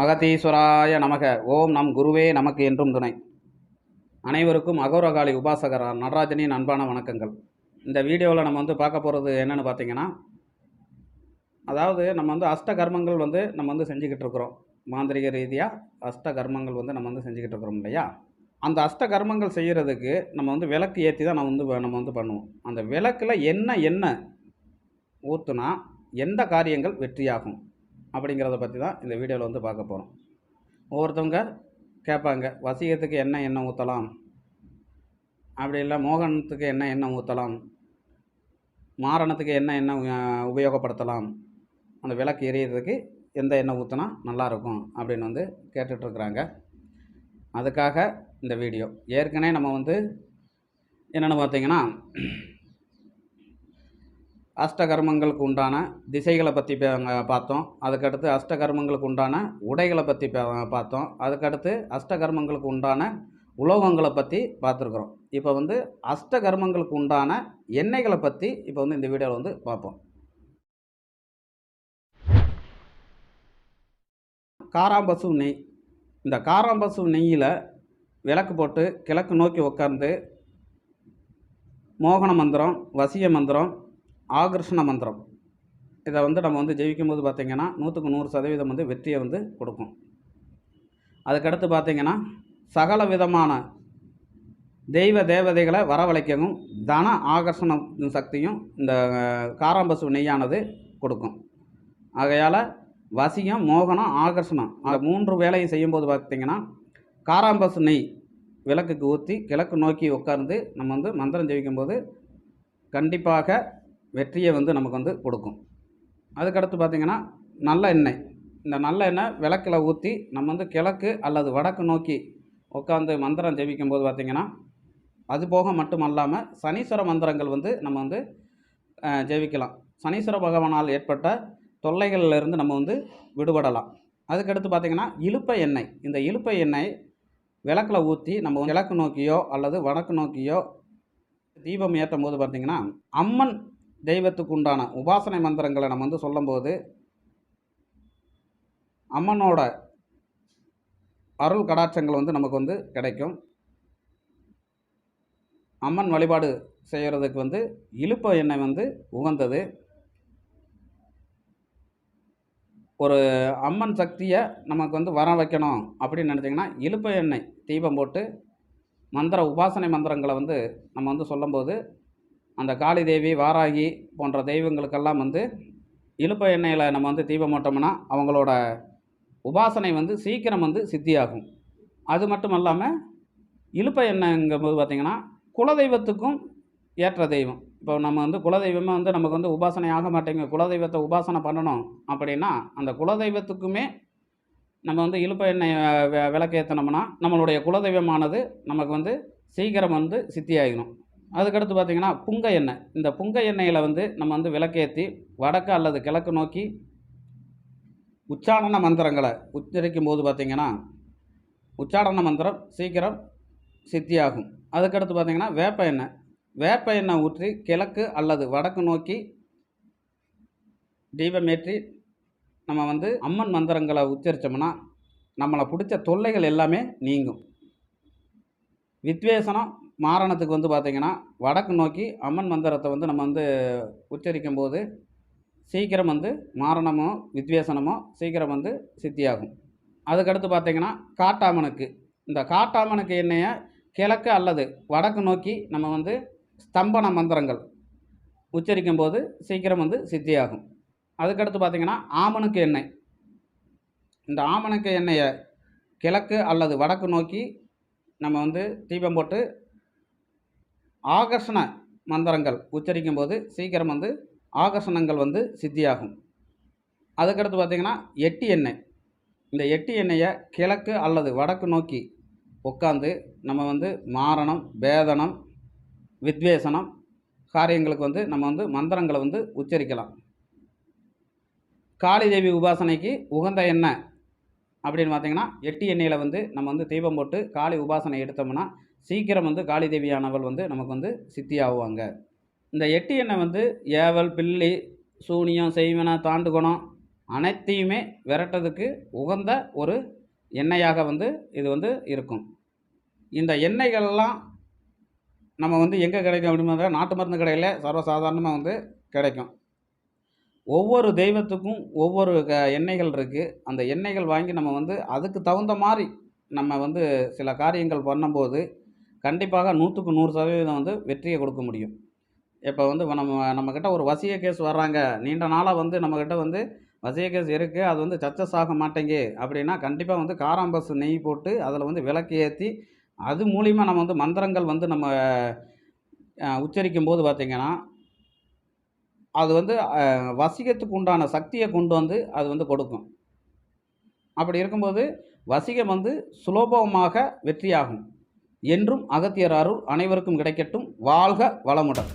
அகதீஸ்வராய நமக. ஓம் நம் குருவே நமக்கு என்றும் துணை. அனைவருக்கும் அகோரகாளி உபாசகர் நடராஜனின் அன்பான வணக்கங்கள். இந்த வீடியோவில் நம்ம வந்து பார்க்க போகிறது என்னென்னு பார்த்தீங்கன்னா அதாவது நம்ம வந்து அஷ்ட கர்மங்கள் வந்து நம்ம வந்து செஞ்சுக்கிட்டு இருக்கிறோம். மாந்திரிக ரீதியாக அஷ்ட கர்மங்கள் வந்து நம்ம வந்து செஞ்சுக்கிட்டு இருக்கிறோம் இல்லையா? அந்த அஷ்ட கர்மங்கள் செய்கிறதுக்கு நம்ம வந்து விளக்கு ஏற்றி தான் நம்ம வந்து நம்ம வந்து பண்ணுவோம். அந்த விளக்கில் என்ன என்ன ஊற்றுனா எந்த காரியங்கள் வெற்றியாகும்? அப்படிங்கிறத பற்றி தான் இந்த வீடியோவில் வந்து பார்க்க போகிறோம் ஒவ்வொருத்தவங்க கேட்பாங்க வசியத்துக்கு என்ன எண்ணெய் ஊற்றலாம் அப்படி இல்லை மோகனத்துக்கு என்ன எண்ணெய் ஊற்றலாம் மாரணத்துக்கு என்ன எண்ணெய் உபயோகப்படுத்தலாம்? அந்த விளக்கு எரியறதுக்கு எந்த எண்ணெய் ஊற்றினா நல்லாயிருக்கும் அப்படின்னு வந்து கேட்டுட்ருக்குறாங்க அதுக்காக இந்த வீடியோ. ஏற்கனவே நம்ம வந்து என்னென்னு பார்த்தீங்கன்னா அஷ்டகர்மங்களுக்கு உண்டான திசைகளை பற்றி பார்த்தோம். அதுக்கடுத்து அஷ்டகர்மங்களுக்கு உண்டான உடைகளை பற்றி பார்த்தோம். அதுக்கடுத்து அஷ்டகர்மங்களுக்கு உண்டான உலோகங்களை பற்றி பார்த்துருக்குறோம். இப்போ வந்து அஷ்டகர்மங்களுக்கு உண்டான எண்ணெய்களை பற்றி இப்போ வந்து இந்த வீடியோவில் வந்து பார்ப்போம். காராம்பசு நெய். இந்த காராம்பசு நெய்யில் விளக்கு போட்டு கிழக்கு நோக்கி உட்கார்ந்து மோகன மந்திரம் வசிய மந்திரம் ஆகர்ஷண மந்திரம். இதை வந்து நம்ம வந்து ஜெயிக்கும் போது பார்த்திங்கன்னா நூற்றுக்கு நூறு சதவீதம் வந்து வெற்றியை வந்து கொடுக்கும். அதுக்கடுத்து பார்த்திங்கன்னா சகல விதமான தெய்வ தேவதைகளை வரவழைக்கவும் தன ஆகர்ஷண சக்தியும் இந்த காராம்பசு நெய்யானது கொடுக்கும். ஆகையால் வசியம் மோகனம் ஆகர்ஷணம் அந்த மூன்று வேலையும் செய்யும்போது பார்த்திங்கன்னா காராம்பசு நெய் விளக்குக்கு ஊற்றி கிழக்கு நோக்கி உட்கார்ந்து நம்ம வந்து மந்திரம் ஜெயிக்கும்போது கண்டிப்பாக வெற்றியை வந்து நமக்கு வந்து கொடுக்கும். அதுக்கடுத்து பார்த்திங்கன்னா நல்ல எண்ணெய். இந்த நல்ல எண்ணெய் விளக்கில் ஊற்றி நம்ம வந்து கிழக்கு அல்லது வடக்கு நோக்கி உட்காந்து மந்திரம் ஜெபிக்கும் போது பார்த்திங்கன்னா அது போக மட்டும் அல்லாமல் சனீஸ்வர மந்திரங்கள் வந்து நம்ம வந்து ஜெபிக்கலாம். சனீஸ்வர பகவானால் ஏற்பட்ட தொல்லைகளிலிருந்து நம்ம வந்து விடுபடலாம். அதுக்கடுத்து பார்த்திங்கன்னா இலுப்பை எண்ணெய். இந்த இழுப்பை எண்ணெய் விளக்கில் ஊற்றி நம்ம கிழக்கு நோக்கியோ அல்லது வடக்கு நோக்கியோ தீபம் ஏற்றும் போது பார்த்திங்கன்னா அம்மன் தெய்வத்துக்கு உண்டான உபாசனை மந்திரங்களை நம்ம வந்து சொல்லும்போது அம்மனோட அருள் கடாட்சங்கள் வந்து நமக்கு வந்து கிடைக்கும். அம்மன் வழிபாடு செய்கிறதுக்கு வந்து இழுப்ப எண்ணெய் வந்து உகந்தது. ஒரு அம்மன் சக்தியை நமக்கு வந்து வர வைக்கணும் அப்படின்னு நினச்சிங்கன்னா இழுப்ப எண்ணெய் தீபம் போட்டு மந்திர உபாசனை மந்திரங்களை வந்து நம்ம வந்து சொல்லும்போது அந்த காளி தேவி வாராகி போன்ற தெய்வங்களுக்கெல்லாம் வந்து இழுப்ப எண்ணெயில் நம்ம வந்து தீபம் போட்டோம்னா அவங்களோட உபாசனை வந்து சீக்கிரம் வந்து சித்தியாகும். அது மட்டும் இல்லாமல் இழுப்ப எண்ணெய்ங்கும்போது பார்த்திங்கன்னா குலதெய்வத்துக்கும் ஏற்ற தெய்வம். இப்போ நம்ம வந்து குலதெய்வமே வந்து நமக்கு வந்து உபாசனை ஆக மாட்டேங்குது. குலதெய்வத்தை உபாசனை பண்ணணும் அப்படின்னா அந்த குலதெய்வத்துக்குமே நம்ம வந்து இழுப்ப எண்ணெய் விளக்கேற்றினோம்னா நம்மளுடைய குலதெய்வமானது நமக்கு வந்து சீக்கிரம் வந்து சித்தியாகிடும் அதுக்கடுத்து பார்த்திங்கன்னா புங்க எண்ணெய். இந்த புங்க எண்ணெயில் வந்து நம்ம வந்து விளக்கேற்றி வடக்கு அல்லது கிழக்கு நோக்கி உச்சாரண மந்திரங்களை உச்சரிக்கும் போது பார்த்திங்கன்னா உச்சாரண மந்திரம் சீக்கிரம் சித்தியாகும். அதுக்கடுத்து பார்த்திங்கன்னா வேப்ப எண்ணெய். வேப்ப எண்ணெய் ஊற்றி கிழக்கு அல்லது வடக்கு நோக்கி தீபமேற்றி நம்ம வந்து அம்மன் மந்திரங்களை உச்சரித்தோம்னா நம்மளை பிடிச்ச தொல்லைகள் எல்லாமே நீங்கும். வித்வேசனம் மாரணத்துக்கு வந்து பார்த்திங்கன்னா வடக்கு நோக்கி அம்மன் மந்திரத்தை வந்து நம்ம வந்து உச்சரிக்கும் போது சீக்கிரம் வந்து மாரணமோ வித்வேசனமோ சீக்கிரம் வந்து சித்தியாகும். அதுக்கடுத்து பார்த்திங்கன்னா காட்டாமனுக்கு. இந்த காட்டாமனுக்கு எண்ணெயை கிழக்கு அல்லது வடக்கு நோக்கி நம்ம வந்து ஸ்தம்பன மந்திரங்கள் உச்சரிக்கும் போது சீக்கிரம் வந்து சித்தியாகும். அதுக்கடுத்து பார்த்திங்கன்னா ஆமனுக்கு எண்ணெய். இந்த ஆமனுக்கு எண்ணெயை கிழக்கு அல்லது வடக்கு நோக்கி நம்ம வந்து தீபம் போட்டு ஆகர்ஷண மந்திரங்கள் உச்சரிக்கும் போது சீக்கிரம் வந்து ஆகர்ஷணங்கள் வந்து சித்தியாகும். அதுக்கடுத்து பார்த்திங்கன்னா எட்டி எண்ணெய். இந்த எட்டி எண்ணெயை கிழக்கு அல்லது வடக்கு நோக்கி உட்காந்து நம்ம வந்து மாரணம் பேதனம் வித்வேசனம் காரியங்களுக்கு வந்து நம்ம வந்து மந்திரங்களை வந்து உச்சரிக்கலாம். காளி தேவி உபாசனைக்கு உகந்த எண்ணெய் அப்படின்னு பார்த்தீங்கன்னா எட்டி எண்ணெயில் வந்து நம்ம வந்து தீபம் போட்டு காளி உபாசனை எடுத்தோம்னா சீக்கிரம் வந்து காளி தேவியானவள் வந்து நமக்கு வந்து சித்தி ஆகுவாங்க இந்த எட்டி எண்ணெய் வந்து ஏவல் பில்லி சூனியம் செய்வன தாண்டுகுணம் அனைத்தையுமே விரட்டதுக்கு உகந்த ஒரு எண்ணெயாக வந்து இது வந்து இருக்கும். இந்த எண்ணெய்கள்லாம் நம்ம வந்து எங்கே கிடைக்கும் அப்படின்னா நாட்டு மருந்து கடையில் சர்வசாதாரணமாக வந்து கிடைக்கும். ஒவ்வொரு தெய்வத்துக்கும் ஒவ்வொரு க எண்ணெய்கள் இருக்குது அந்த எண்ணெய்கள் வாங்கி நம்ம வந்து அதுக்கு தகுந்த மாதிரி நம்ம வந்து சில காரியங்கள் பண்ணும்போது கண்டிப்பாக நூற்றுக்கு நூறு சதவீதம் வந்து வெற்றியை கொடுக்க முடியும். இப்போ வந்து நம்ம நம்மக்கிட்ட ஒரு வசிய கேஸ் வர்றாங்க. நீண்ட நாளாக வந்து நம்மக்கிட்ட வந்து வசிய கேஸ் இருக்குது அது வந்து சக்ஸஸ் ஆக மாட்டேங்கு அப்படின்னா கண்டிப்பாக வந்து காராம்பஸ் நெய் போட்டு அதில் வந்து விளக்கு ஏற்றி அது மூலிமா நம்ம வந்து மந்திரங்கள் வந்து நம்ம உச்சரிக்கும் போது பார்த்திங்கன்னா அது வந்து வசிகத்துக்கு உண்டான சக்தியை கொண்டு வந்து அது வந்து கொடுக்கும். அப்படி இருக்கும்போது வசிகம் வந்து சுலோபமாக வெற்றியாகும். என்றும் அகத்தியர் அருள் அனைவருக்கும் கிடைக்கட்டும். வாழ்க வளமுடன்.